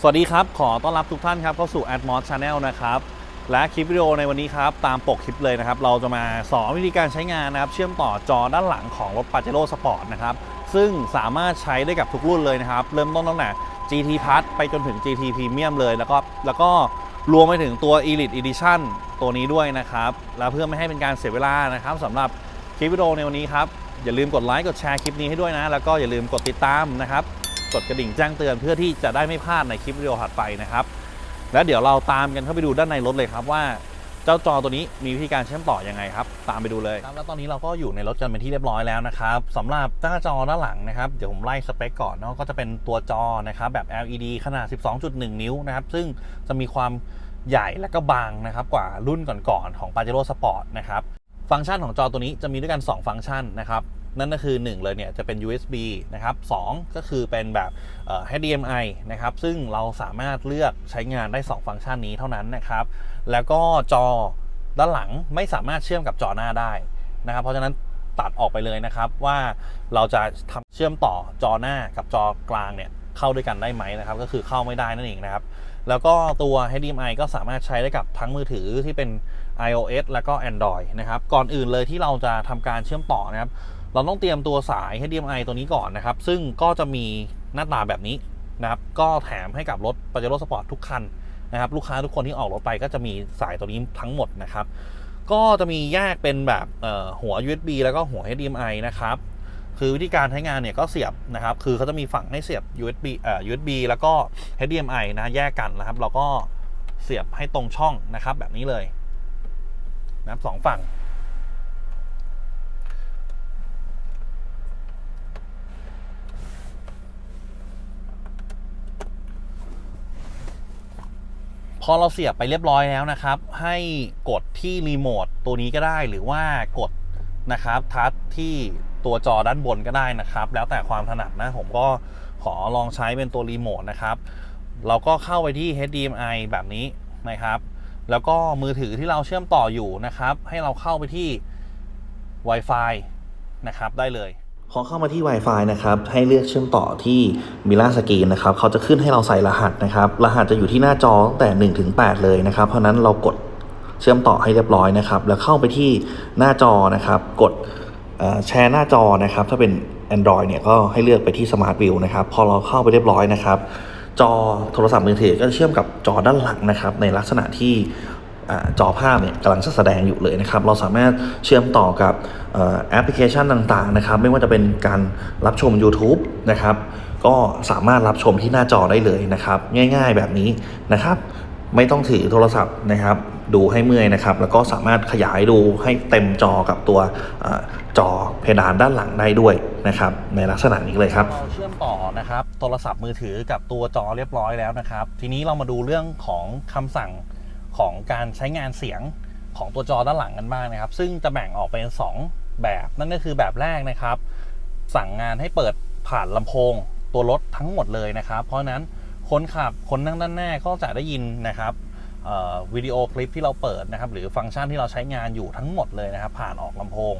สวัสดีครับ ขอต้อนรับทุกท่านครับเข้าสู่ Atmos Channel นะครับ และคลิปวิดีโอในวันนี้ครับ ตามปกคลิปเลยนะครับ เราจะมาสอนวิธีการใช้งานนะครับ เชื่อมต่อจอด้านหลังของรถ Pajero Sport นะครับ ซึ่งสามารถใช้ได้กับทุกรุ่นเลยนะครับ เริ่มต้นตั้งแต่ GT Plus ไปจนถึง GT Premium เลย แล้วก็แล้วก็รวมไปถึงตัว Elite Edition ตัวนี้ด้วยนะครับ และเพื่อไม่ให้เป็นการเสียเวลานะครับสำหรับคลิปวิดีโอในวันนี้ครับอย่าลืมกดไลค์กดแชร์คลิปนี้ให้ด้วยนะ แล้วก็อย่าลืมกดติดตามนะครับ กดกระดิ่งแจ้งเตือนเพื่อที่จะได้ไม่พลาดในคลิปวิดีโอถัดไปนะครับ แล้วเดี๋ยวเราตามกันเข้าไปดูด้านในรถเลยครับว่าเจ้าจอตัวนี้มีวิธีการเชื่อมต่อยังไงครับ ตามไปดูเลยครับแล้วตอนนี้เราก็อยู่ในรถกันเป็นที่เรียบร้อยแล้วนะครับสำหรับหน้าจอด้านหลังนะครับเดี๋ยวผมไล่สเปคก่อนเนาะก็จะเป็นตัวจอนะครับแบบ LED ขนาด 12.1 นิ้วนะครับซึ่งจะมีความใหญ่และก็บางนะครับกว่ารุ่นก่อนๆของ Pajero Sport นะครับฟังก์ชันของจอตัวนี้จะมีด้วยกัน 2 ฟังก์ชันนะครับ นั่นก็คือ 1 เลยเนี่ยจะเป็น USB นะครับ2ก็คือเป็นแบบ HDMI นะครับ ซึ่งเราสามารถเลือกใช้งานได้ 2 ฟังก์ชันนี้เท่านั้นนะครับ แล้วก็จอด้านหลังไม่สามารถเชื่อมกับจอหน้าได้นะครับ เพราะฉะนั้นตัดออกไปเลยนะครับว่าเราจะทำเชื่อมต่อจอหน้ากับจอกลางเนี่ยเข้าด้วยกันได้ไหมนะครับ ก็คือเข้าไม่ได้นั่นเองนะครับ แล้วก็ตัว HDMI ก็สามารถใช้ได้กับทั้งมือถือที่เป็น iOS แล้วก็ Android นะครับ ก่อนอื่นเลยที่เราจะทำการเชื่อมต่อนะครับ เราต้องเตรียมตัวสาย HDMI ตัวนี้ก่อนนะครับ ซึ่งก็จะมีหน้าตาแบบนี้นะครับ ก็แถมให้กับรถ Pajero Sport ทุกคันนะครับ ลูกค้าทุกคนที่ออกรถไปก็จะมีสายตัวนี้ทั้งหมดนะครับ ก็จะมีแยกเป็นแบบหัว USB แล้วก็หัว HDMI นะครับ คือวิธีการใช้งานเนี่ยก็เสียบนะครับ คือเขาจะมีฝั่งให้เสียบ USB เอ่อ USB แล้วก็ HDMI นะแยกกันนะครับ เราก็เสียบให้ตรงช่องนะครับแบบนี้เลยนะครับสองฝั่ง อเราเสียบไปเรียบร้อยแล้วนะครับ ให้กดที่รีโมทตัวนี้ก็ได้หรือว่ากดนะครับทัชที่ตัวจอด้านบนก็ได้นะครับ แล้วแต่ความถนัดนะผมก็ขอลองใช้เป็นตัวรีโมทนะครับ เราก็เข้าไปที่ HDMI แบบนี้นะครับ แล้วก็มือถือที่เราเชื่อมต่ออยู่นะครับ ให้เราเข้าไปที่ Wi-Fi นะครับได้เลย พอเข้ามาที่ Wi-Fi นะครับ ให้เลือกเชื่อมต่อที่ m i r a s c r e e n นะครับ เขาจะขึ้นให้เราใส่รหัสนะครับ รหัสจะอยู่ที่หน้าจอตั้งแต่ 1 ถึง 8 เลยนะครับ เพราะนั้นเรากดเชื่อมต่อให้เรียบร้อยนะครับ แล้วเข้าไปที่หน้าจอนะครับ กดแชร์หน้าจอนะครับ ถ้าเป็น Android เนี่ยก็ให้เลือกไปที่ Smart View นะครับ พอเราเข้าไปเรียบร้อยนะครับ จอโทรศัพท์มือถือก็จะเชื่อมกับจอด้านหลังนะครับ ในลักษณะที่ จอภาพเนี่ยกำลังจะแสดงอยู่เลยนะครับ เราสามารถเชื่อมต่อกับอแอปพลิเคชันต่างๆนะครับ ไม่ว่าจะเป็นการรับชม YouTube นะครับ ก็สามารถรับชมที่หน้าจอได้เลยนะครับ ง่ายๆแบบนี้นะครับ ไม่ต้องถือโทรศัพท์นะครับ ดูให้เมื่อยนะครับ แล้วก็สามารถขยายดูให้เต็มจอกับตัวอจอเพดานด้านหลังได้ด้วยนะครับ ในลักษณะนี้เลยครับเราเชื่อมต่อนะครับ โทรศัพท์มือถือกับตัวจอเรียบร้อยแล้วนะครับ ทีนี้เรามาดูเรื่องของคำสั่ง ของการใช้งานเสียงของตัวจอด้านหลังกันบ้างนะครับ ซึ่งจะแบ่งออกเป็น 2 แบบ นั่นก็คือแบบแรกนะครับ สั่งงานให้เปิดผ่านลำโพงตัวรถทั้งหมดเลยนะครับ เพราะนั้นคนขับคนนั่งด้านหน้าก็จะได้ยินนะครับวิดีโอคลิปที่เราเปิดนะครับ หรือฟังก์ชันที่เราใช้งานอยู่ทั้งหมดเลยนะครับ ผ่านออกลำโพง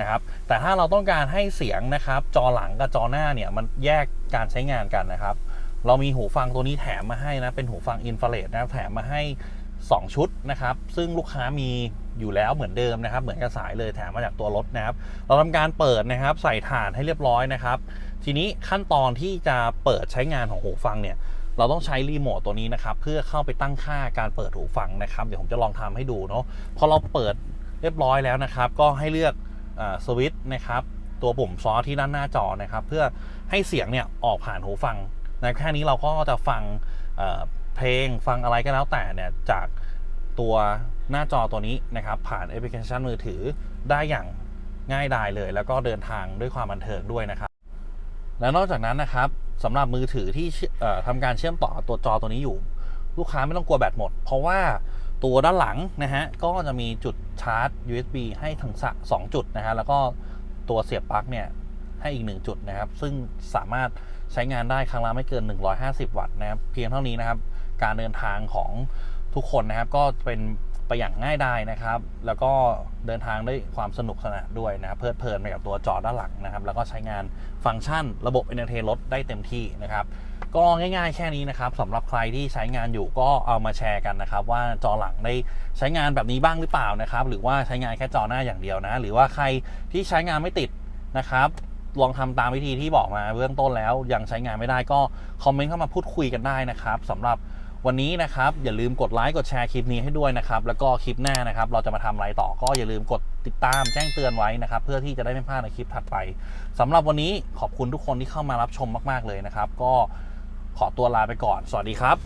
นะครับ แต่ถ้าเราต้องการให้เสียงนะครับ จอหลังกับจอหน้าเนี่ยมันแยกการใช้งานกันนะครับ เรามีหูฟังตัวนี้แถมมาให้นะเป็นหูฟังอินฟราเรดนะครับแถมมาให้ 2 ชุดนะครับ ซึ่งลูกค้ามีอยู่แล้วเหมือนเดิมนะครับ เหมือนกับสายเลยแถมมาจากตัวรถนะครับ เราทำการเปิดนะครับ ใส่ถานให้เรียบร้อยนะครับ ทีนี้ขั้นตอนที่จะเปิดใช้งานของหูฟังเนี่ย เราต้องใช้รีโมทตัวนี้นะครับ เพื่อเข้าไปตั้งค่าการเปิดหูฟังนะครับ เดี๋ยวผมจะลองทำให้ดูเนาะ พอเราเปิดเรียบร้อยแล้วนะครับ ก็ให้เลือกสวิตช์นะครับ ตัวปุ่มซอที่ด้านหน้าจอนะครับ เพื่อให้เสียงเนี่ยออกผ่านหูฟังนะแค่นี้เราก็จะฟัง เพลงฟังอะไรก็แล้วแต่เนี่ยจากตัวหน้าจอตัวนี้นะครับ ผ่านแอปพลิเคชันมือถือได้อย่างง่ายดายเลย แล้วก็เดินทางด้วยความบันเทิงด้วยนะครับ และนอกจากนั้นนะครับสำหรับมือถือที่ทำการเชื่อมต่อตัวจอตัวนี้อยู่ ลูกค้าไม่ต้องกลัวแบตหมด เพราะว่าตัวด้านหลังนะฮะก็จะมีจุดชาร์จ USB ให้ทั้งสะสองจุดนะฮะแล้วก็ตัวเสียบปลั๊กเนี่ยให้อีก 1 จุดนะครับ ซึ่งสามารถใช้งานได้ครั้งละไม่เกิน 150 วัตต์นะครับ เพียงเท่านี้นะครับ การเดินทางของทุกคนนะครับ ก็เป็นไปอย่างง่ายดายนะครับ แล้วก็เดินทางด้วยความสนุกสนานด้วยนะครับเพลิดเพลินไปกับตัวจอด้านหลังนะครับ แล้วก็ใช้งานฟังก์ชันระบบ Entertain รถได้เต็มที่นะครับ ก็ง่ายๆแค่นี้นะครับสำหรับใครที่ใช้งานอยู่ก็เอามาแชร์กันนะครับ ว่าจอหลังได้ใช้งานแบบนี้บ้างหรือเปล่านะครับ หรือว่าใช้งานแค่จอหน้าอย่างเดียวนะ หรือว่าใครที่ใช้งานไม่ติดนะครับลองทำตามวิธีที่บอกมาเบื้องต้นแล้วยังใช้งานไม่ได้ก็คอมเมนต์เข้ามาพูดคุยกันได้นะครับสำหรับ วันนี้นะครับอย่าลืมกดไลค์กดแชร์คลิปนี้ให้ด้วยนะครับแล้วก็คลิปหน้านะครับ เราจะมาทำอะไรต่อก็อย่าลืมกดติดตามแจ้งเตือนไว้นะครับ เพื่อที่จะได้ไม่พลาดในคลิปถัดไปสำหรับวันนี้ขอบคุณทุกคนที่เข้ามารับชมมาก ๆเลยนะครับ ก็ขอตัวลาไปก่อน สวัสดีครับ